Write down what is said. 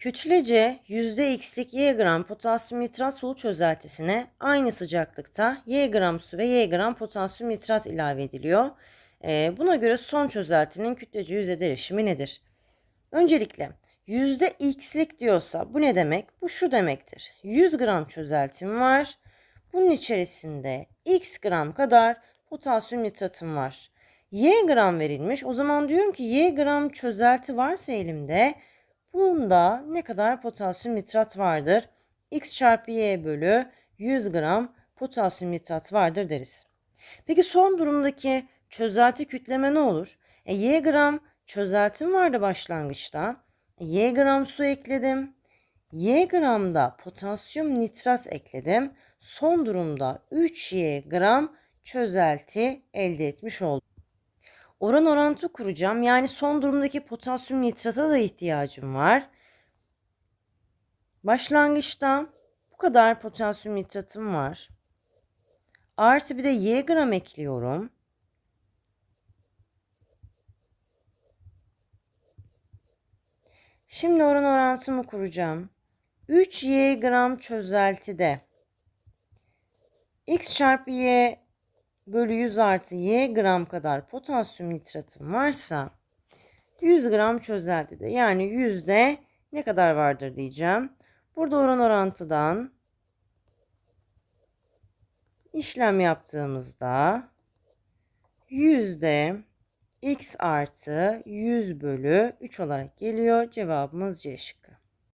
Kütlece %x'lik y gram potasyum nitrat sulu çözeltisine aynı sıcaklıkta y gram su ve y gram potasyum nitrat ilave ediliyor. Ee, buna göre son çözeltinin kütlece yüzey derişimi nedir? Öncelikle %x'lik diyorsa bu ne demek? Bu şu demektir. 100 gram çözeltim var. Bunun içerisinde x gram kadar potasyum nitratım var. Y gram verilmiş. O zaman diyorum ki y gram çözelti varsa elimde bunda ne kadar potasyum nitrat vardır? x çarpı y bölü 100 gram potasyum nitrat vardır deriz. Peki son durumdaki çözelti kütleme ne olur? E, y gram çözeltim vardı başlangıçta. E, y gram su ekledim. Y gramda potasyum nitrat ekledim. Son durumda 3y gram çözelti elde etmiş oldum. Oran orantı kuracağım. Yani son durumdaki potasyum nitrata da ihtiyacım var. Başlangıçta bu kadar potasyum nitratım var. Artı bir de y gram ekliyorum. Şimdi oran orantımı kuracağım. 3y gram çözeltide x çarpı y bölü 100 artı y gram kadar potasyum nitratım varsa 100 gram çözeltide yani yüzde ne kadar vardır diyeceğim. Burada oran orantıdan işlem yaptığımızda yüzde x artı 100 bölü 3 olarak geliyor. Cevabımız C şıkkı.